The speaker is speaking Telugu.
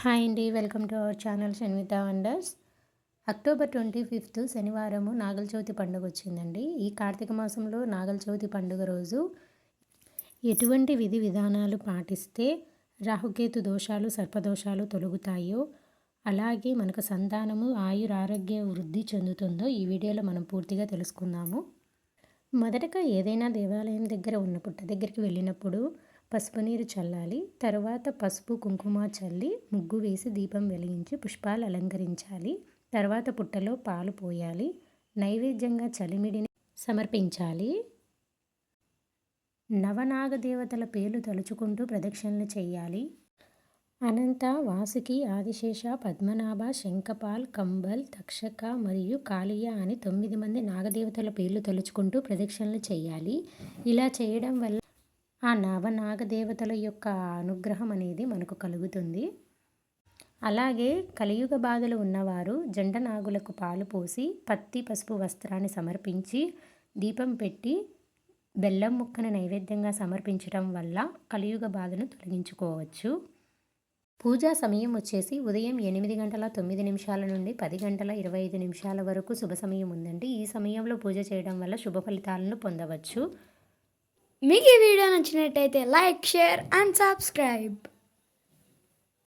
హాయ్ అండి welcome to our channel Shanvitha wonders. October twenty fifth శనివారము నాగల చవితి పండుగ వచ్చిందండి. ఈ కార్తీక మాసంలో నాగల చవితి పండుగ రోజు ఎటువంటి విధి విధానాలు పాటిస్తే రాహుకేతు దోషాలు సర్పదోషాలు తొలగుతాయో అలాగే మనకు సంతానము ఆయుర ఆరోగ్య వృద్ధి చెందుతుందో ఈ వీడియోలో మనం పూర్తిగా తెలుసుకుందాము. మొదటగా ఏదైనా దేవాలయం దగ్గర ఉన్న పుట్ట దగ్గరికి వెళ్ళినప్పుడు పసుపు నీరు చల్లాలి. తర్వాత పసుపు కుంకుమ చల్లి ముగ్గు వేసి దీపం వెలిగించి పుష్పాలు అలంకరించాలి. తర్వాత పుట్టలో పాలు పోయాలి. నైవేద్యంగా చలిమిడిని సమర్పించాలి. నవనాగ దేవతల పేర్లు తలుచుకుంటూ ప్రదక్షిణలు చేయాలి. అనంత వాసుకి ఆదిశేష పద్మనాభ శంఖపాల్ కంబల్ తక్షక మరియు కాళియ అని తొమ్మిది మంది నాగదేవతల పేర్లు తలుచుకుంటూ ప్రదక్షిణలు చేయాలి. ఇలా చేయడం వల్ల ఆ నవనాగదేవతల యొక్క అనుగ్రహం అనేది మనకు కలుగుతుంది. అలాగే కలియుగ బాధలు ఉన్నవారు జండ నాగులకు పాలు పోసి పత్తి పసుపు వస్త్రాన్ని సమర్పించి దీపం పెట్టి బెల్లం ముక్కను నైవేద్యంగా సమర్పించడం వల్ల కలియుగ బాధను తొలగించుకోవచ్చు. పూజా సమయం వచ్చేసి ఉదయం ఎనిమిది గంటల తొమ్మిది నిమిషాల నుండి పది గంటల ఇరవై ఐదు నిమిషాల వరకు శుభ సమయం ఉందండి ఈ సమయంలో పూజ చేయడం వల్ల శుభ ఫలితాలను పొందవచ్చు. మీకు ఈ వీడియో నచ్చినట్టయితే లైక్ షేర్ అండ్ సబ్స్క్రైబ్.